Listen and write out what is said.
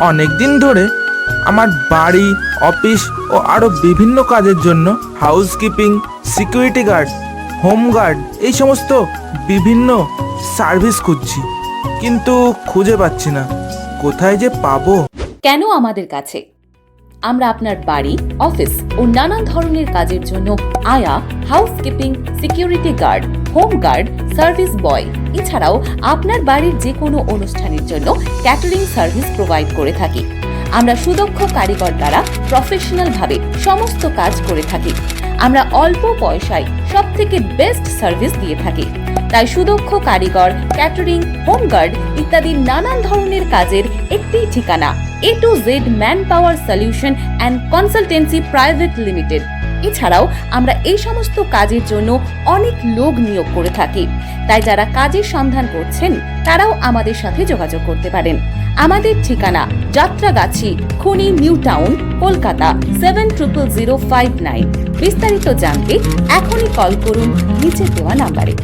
অনেক দিন ধরে আমার বাড়ি, অফিস ও আরও বিভিন্ন কাজের জন্য housekeeping security guard home guard এই সমস্ত বিভিন্ন সার্ভিস খুঁজছি। কিন্তু খুঁজে পাচ্ছি না। কোথায় যে পাবো? কেন আমাদের কাছে? আমরা আপনার বাড়ি, অফিস ও নানান ধরনের কাজের জন্য আয়া housekeeping security guard home guard service boy. এছাড়াও আপনার বাড়ির যে কোনো অনুষ্ঠানের জন্য ক্যাটারিং সার্ভিস প্রোভাইড করে থাকি। আমরা সুদক্ষ কারিগর দ্বারা প্রফেশনালভাবে সমস্ত কাজ করে থাকি। আমরা অল্প পয়সায় সব থেকে বেস্ট সার্ভিস দিয়ে থাকি। তাই সুদক্ষ কারিগর, ক্যাটারিং, হোমগার্ড ইত্যাদি নানান ধরনের কাজের একটি ঠিকানা। A to Z manpower solution and consultancy private limited এছাড়াও আমরা এই সমস্ত কাজের জন্য অনেক লোক নিয়োগ করে থাকি। তাই যারা কাজের সন্ধান করছেন, তারাও আমাদের সাথে যোগাযোগ করতে পারেন। আমাদের ঠিকানা যাত্রাগাছি, খুনি, New Town, Kolkata seven triple zero five nine বিস্তারিত জানতে এখনই কল করুন নিচে দেওয়া নাম্বারে।